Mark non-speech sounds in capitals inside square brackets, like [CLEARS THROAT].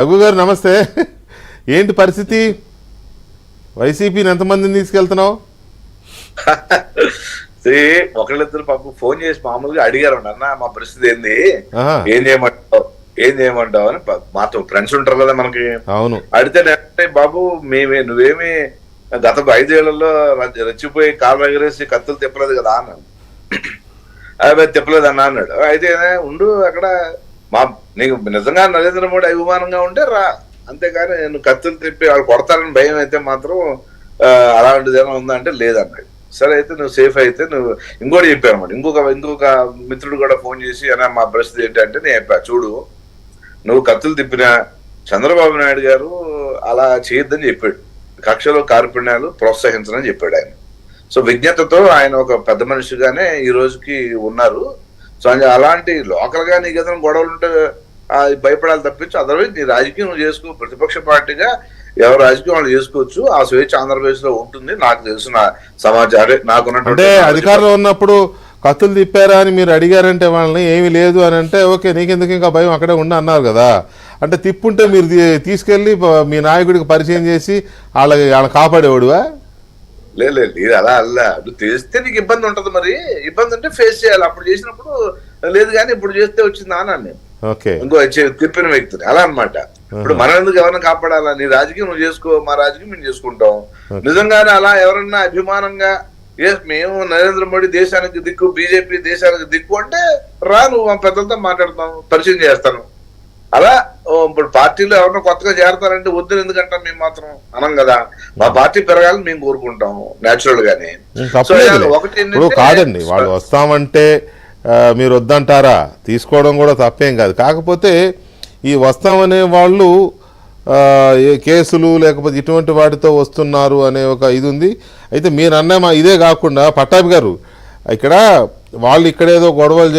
రఘు గారు నమస్తే. ఏంటి పరిస్థితి? వైసీపీని ఎంతమందిని తీసుకెళ్తున్నావు? ఒకళ్ళిద్దరు పాపం ఫోన్ చేసి మామూలుగా అడిగారు. అన్న మా పరిస్థితి ఏంది? ఏం చేయమంటావు? ఏం చేయమంటావు అని మాతో ఫ్రెండ్స్ ఉంటారు కదా మనకి. అవును. అడిగితే బాబు మేమే నువ్వేమి గత ఐదేళ్ళలో రెచ్చిపోయి కాలు ఎగరేసి కత్తులు తిప్పలేదు కదా అన్నాను [CLEARS THROAT] అదే తిప్పలేదు అన్న అన్నాడు. అయితే ఉండు అక్కడ మా నీకు నిజంగా నరేంద్ర మోడీ అభిమానంగా ఉంటే రా. అంతేకాని నేను కత్తులు తిప్పి వాళ్ళు కొడతారని భయం అయితే మాత్రం అలాంటిది ఏమైనా ఉందా అంటే లేదన్నాడు. సరే అయితే నువ్వు సేఫ్ అయితే నువ్వు ఇంకోటి చెప్పాను అనమాట ఇంకొక ఇంకొక మిత్రుడు కూడా ఫోన్ చేసి అయినా మా పరిస్థితి ఏంటంటే నేను చెప్పా చూడు నువ్వు కత్తులు తిప్పినా చంద్రబాబు నాయుడు గారు అలా చేయొద్దని చెప్పాడు. కక్షలో కార్పణ్యాలు ప్రోత్సహించనని చెప్పాడు ఆయన. సో విజ్ఞతతో ఆయన ఒక పెద్ద మనిషిగానే ఈ రోజుకి ఉన్నారు. సో అలాంటి లోకల్గా నీకు ఏదైనా గొడవలు ఉంటే భయపడాలి తప్పించి అదర్వైజ్ నీ రాజకీయం నువ్వు చేసుకో ప్రతిపక్ష పార్టీగా ఎవరు రాజకీయం వాళ్ళు చేసుకోవచ్చు. ఆ స్వేచ్ఛ ఆంధ్రప్రదేశ్లో ఉంటుంది. నాకు తెలిసిన సమాచారం అంటే నాకున్నటువంటి అధికారంలో ఉన్నప్పుడు కత్తులు తిప్పారా అని మీరు అడిగారంటే వాళ్ళని ఏమీ లేదు అని అంటే ఓకే నీకెందుకు ఇంకా భయం? అక్కడే ఉండి అన్నారు కదా. అంటే తిప్పుంటే మీరు తీసుకెళ్ళి మీ నాయకుడికి పరిచయం చేసి వాళ్ళ వాళ్ళని కాపాడేవాడువా? లేదు లేదు ఇది అలా అలా. నువ్వు తెలిస్తే నీకు ఇబ్బంది ఉంటది మరి. ఇబ్బంది ఉంటే ఫేస్ చేయాలి. అప్పుడు చేసినప్పుడు లేదు కానీ ఇప్పుడు చేస్తే వచ్చిందా అన్నాను నేను ఇంకో తిప్పిన వ్యక్తిని. అలా అన్నమాట. ఇప్పుడు మనం ఎందుకు ఎవరిని కాపాడాలా? నీ రాజకీయం నువ్వు చేసుకో మా రాజకీయం మేము చేసుకుంటాం. నిజంగానే అలా ఎవరన్నా అభిమానంగా మేము నరేంద్ర మోడీ దేశానికి దిక్కు బీజేపీ దేశానికి దిక్కు అంటే రా నువ్వు మా పెద్దలతో మాట్లాడతాం పరిచయం చేస్తాను. అలా ఇప్పుడు పార్టీలో ఎవరైనా కొత్తగా చేరతారంటే వద్దు ఎందుకంటాం మేము మాత్రం అనం కదా. మా పార్టీ పెరగాలని మేము కోరుకుంటాం నేచురల్ గానే. ఒకటి కాదండి వాళ్ళు వస్తామంటే మీరు వద్దంటారా? తీసుకోవడం కూడా తప్పేం కాదు. కాకపోతే ఈ వస్తామనే వాళ్ళు ఏ కేసులు లేకపోతే ఇటువంటి వాటితో వస్తున్నారు అనే ఒక ఇది ఉంది. అయితే మీరు అన్న మా ఇదే కాకుండా పట్టాభి గారు ఇక్కడ వాళ్ళు ఇక్కడేదో గొడవలు